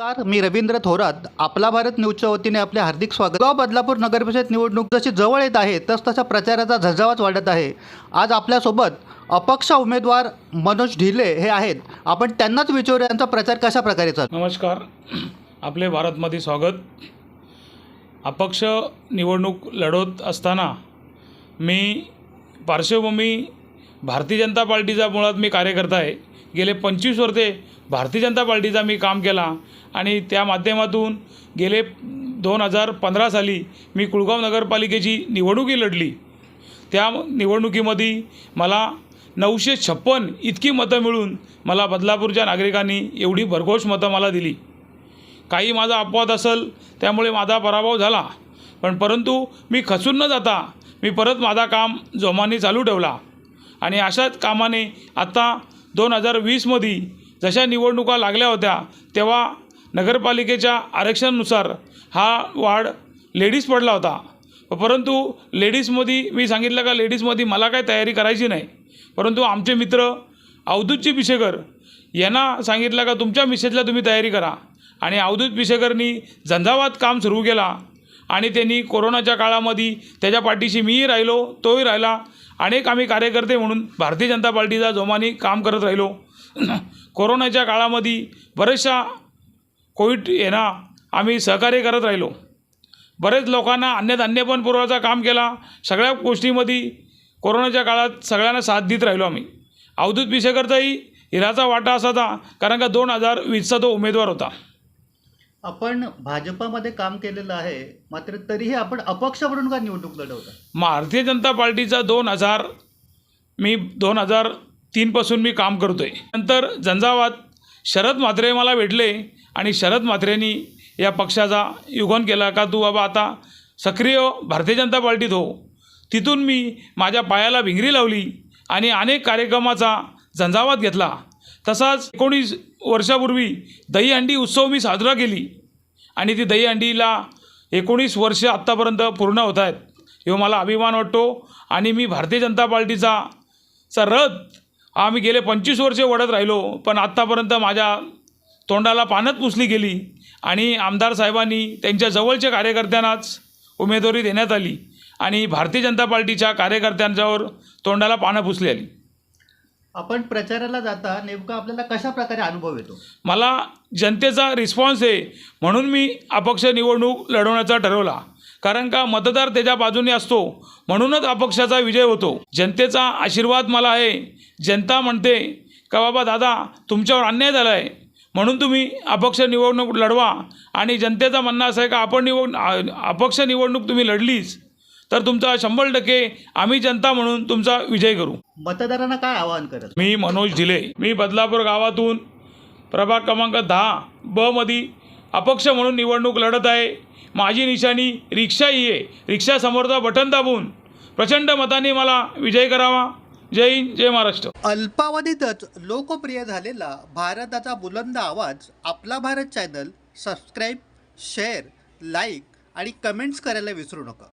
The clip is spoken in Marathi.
नमस्कार मी रवींद्र थोरात. आपला भारत न्यूजच्या वतीने आपले हार्दिक स्वागत. गाव बदलापूर नगरपरिषद निवडणूक जशी जवळ येत आहे तस तसा प्रचाराचा झजावाच वाढत आहे. आज आपल्यासोबत अपक्ष उमेदवार मनोज ढिले हे आहेत. आपण त्यांनाच विचारू यांचा प्रचार कशा प्रकारे चालू? नमस्कार. आपले भारतमध्ये स्वागत. अपक्ष निवडणूक लढवत असताना मी पार्श्वभूमी भारतीय जनता पार्टीचा मुळात मी कार्यकर्ता आहे. गेले पंचवीस वर्षे भारतीय जनता पार्टीचा मी काम केला आणि त्या माध्यमातून गेले दोन हजार पंधरा साली मी कुळगाव नगरपालिकेची निवडणुकी लढली. त्या निवडणुकीमध्ये मला नऊशे छप्पन इतकी मतं मिळून मला बदलापूरच्या नागरिकांनी एवढी भरघोष मतं मला दिली. काही माझा अपवाद असेल त्यामुळे माझा पराभव झाला. पण परंतु मी खचून न जाता मी परत माझा काम जोमाने चालू ठेवला. आणि अशाच कामाने आत्ता दोन हजार वीसमध्ये जशा निवडणुका लागल्या होत्या तेव्हा नगरपालिकेच्या आरक्षणानुसार हा वार्ड लेडीज पडला होता. परंतु लेडीजमध्ये मी सांगितलं का लेडीजमध्ये मला काय तयारी करायची नाही. परंतु आमचे मित्र अवधूतजी पिशेकर यांना सांगितलं का तुमच्या मिशेजला तुम्ही तयारी करा. आणि अवधूत पिशेकरनी झंझावात काम सुरू केला. आणि त्यांनी कोरोनाच्या काळामध्ये त्याच्या पाठीशी मीही राहिलो तोही राहिला. अनेक आम्ही कार्यकर्ते म्हणून भारतीय जनता पार्टीचा जोमाने काम करत राहिलो. कोरोनाच्या काळामध्ये बऱ्याचशा कोविड यांना आम्ही सहकार्य करत राहिलो. बरेच लोकांना अन्नधान्य पण पुरवायचा काम केला. सगळ्या गोष्टीमध्ये कोरोनाच्या काळात सगळ्यांना साथ देत राहिलो आम्ही. अवधूत पिशेकरचाही हिराचा वाटा असा होता कारण का दोन हजार वीसचा तो उमेदवार होता. आपण भाजपामध्ये काम केलेलं आहे मात्र तरीही आपण अपक्ष म्हणून का निवडणूक लढवता भारतीय जनता पार्टीचा दोन हजार मी दोन हजार तीनपासून मी काम करतो आहे नंतर झंझावात शरद म्हात्रे मला भेटले आणि शरद म्हात्रेंनी या पक्षाचा युगन केला का तू बाबा आता सक्रिय भारतीय जनता पार्टीत हो. तिथून मी माझ्या पायाला भिंगरी लावली आणि अनेक कार्यक्रमाचा झंझावात घेतला. तसाच एकोणीस वर्षापूर्वी दहीहंडी उत्सव मी साजरा केली. आणि ती दहीहंडीला एकोणीस वर्ष आत्तापर्यंत पूर्ण होत आहेत. ह्यो मला अभिमान वाटतो. आणि मी भारतीय जनता पार्टीचा चा रथ आम्ही गेले पंचवीस वर्षे वढत राहिलो. पण आत्तापर्यंत माझ्या तोंडाला पानच पुसली गेली. आणि आमदार साहेबांनी त्यांच्या जवळच्या कार्यकर्त्यांनाच उमेदवारी देण्यात आली. आणि भारतीय जनता पार्टीच्या कार्यकर्त्यांच्यावर तोंडाला पानं पुसली आली. आपण प्रचाराला जाता नेमका आपल्याला कशा प्रकारे अनुभव येतो? मला जनतेचा रिस्पॉन्स आहे म्हणून मी अपक्ष निवडणूक लढवण्याचा ठरवला. कारण का मतदार त्याच्या बाजूने असतो म्हणूनच अपक्षाचा विजय होतो. जनतेचा आशीर्वाद मला आहे. जनता म्हणते का बाबा दादा तुमच्यावर अन्याय झाला आहे म्हणून तुम्ही अपक्ष निवडणूक लढवा. आणि जनतेचं म्हणणं असं आहे का आपण निवड अपक्ष निवडणूक तुम्ही लढलीच. तर तुमचा शंभर टक्के आम्ही जनता म्हणून तुमचा विजय करू. मतदारांना काय आवाहन करत? मी मनोज ढिले. मी बदलापूर गावातून प्रभाग क्रमांक दहा ब मध्ये अपक्ष म्हणून निवडणूक लढत आहे. माझी निशाणी रिक्षा ही आहे रिक्षासमोरचा बटन दाबून प्रचंड मताने मला विजय करावा. जय हिंद जय महाराष्ट्र. अल्पावधीतच लोकप्रिय झालेला भारताचा बुलंद आवाज आपला Bharat channel subscribe share like आणि कमेंट्स करायला विसरू नका.